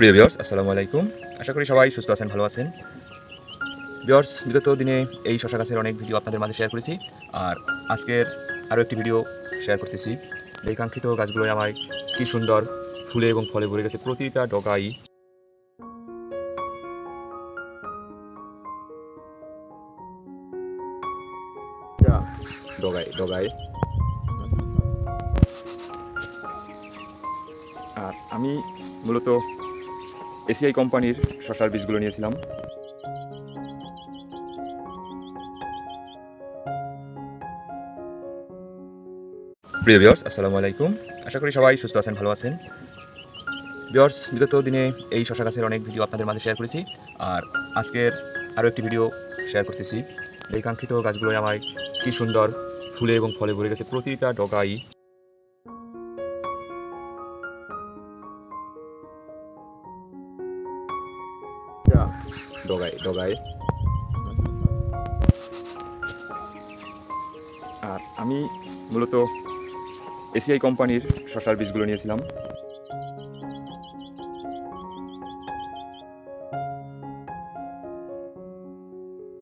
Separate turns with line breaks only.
প্রিয় ভিউয়ার্স আসসালামু আলাইকুম। আশা করি সবাই সুস্থ আছেন, ভালো আছেন। ভিউয়ার্স বিগত দিনে এই শশা গাছের অনেক ভিডিও আপনাদের মাঝে শেয়ার করেছি। আর আজকের আরও একটি ভিডিও শেয়ার করতেছি। কাঙ্ক্ষিত গাছগুলোই আমায় কি সুন্দর ফুলে এবং ফলে ভরে গেছে প্রতিটা ডগাই। ডগায় ডগায় আর আমি মূলত এসিআই কোম্পানির শশার বীজগুলো নিয়েছিলাম। প্রিয় ভিউয়ার্স আসসালামু আলাইকুম। আশা করি সবাই সুস্থ আছেন, ভালো আছেন। ভিউয়ার্স বিগত দিনে এই শশা গাছের অনেক ভিডিও আপনাদের মাঝে শেয়ার করেছি। আর আজকের আরও একটি ভিডিও শেয়ার করতেছি। এই কাঙ্ক্ষিত গাছগুলোই আমায় কি সুন্দর ফুলে এবং ফলে ভরে গেছে প্রতিটা ডগাই। ডগায় ডগায় আর আমি মূলত এসিআই কোম্পানির শশার বীজগুলো নিয়েছিলাম।